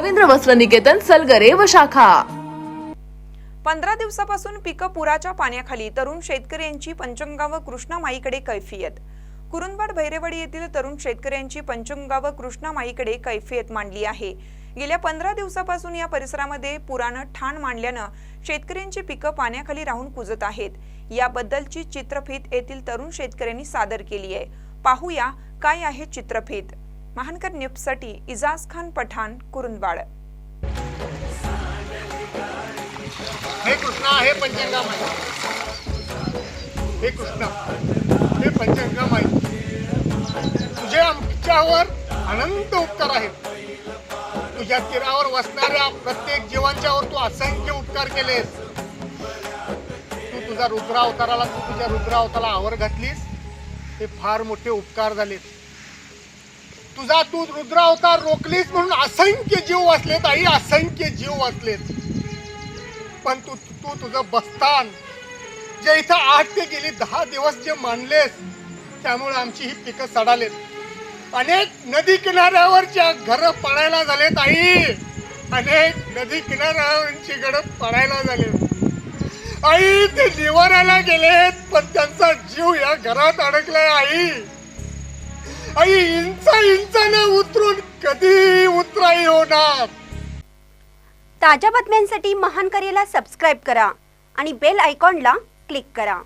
रवींद्र वस्त्र निकेतन सलगरे व शाखा. पंधरा दिवसापासून पिकं पुराच्या पाण्याखाली तरुण शेतकऱ्यांची पंचंगा व कृष्णामाईकडे कैफियत. कुरुंदवाड भैरेवाडी येथील तरुण शेतकऱ्यांची पंचंगा व कृष्णामाईकडे कैफियत मांडली आहे. गेल्या पंधरा दिवसापासून या परिसरामध्ये पुरानं ठाण मांडल्यानं शेतकऱ्यांची पिकं पाण्याखाली राहून कुजत आहेत. याबद्दलची चित्रफित येथील तरुण शेतकऱ्यांनी सादर केली आहे. पाहूया काय आहे चित्रफित. महानकर न्यूजसाठी इजाज खान पठाण कुरुंदवाड. हे कृष्णा हे पंचंगा माई. हे कृष्णा. हे पंचंगा माई. तुझे आमच्यावर अनंत उपकार आहेत. तुझ्या तीरावर वसणाऱ्या प्रत्येक जीवांच्यावर तू असंख्य उपकार केलेस. तू तुझा रुद्रावताराला तू तुझ्या रुद्रावताला आवर घातलीस. हे फार मोठे उपकार झालेत. तुझा तू रुद्रावतार रोखलीस म्हणून असंख्य जीव वाचलेत आई असंख्य जीव वाचलेत. पण तू तू तुझं बस्तान जे इथं आठ ते गेली दहा दिवस जे मांडलेस त्यामुळे आमची ही पिकं सडालेत. अनेक नदी किनाऱ्यावरच्या घर पडायला झालेत आई. अनेक नदी किनाऱ्यावरची घरं पडायला झालेत. आई ते निवारायला गेलेत पण त्यांचा जीव या घरात अडकलाय आई. आई इंच इंचाने उतरून कधी उतराई होणार. ताज्या बातम्यांसाठी महान करेला सबस्क्राईब करा आणि बेल आयकॉनला क्लिक करा.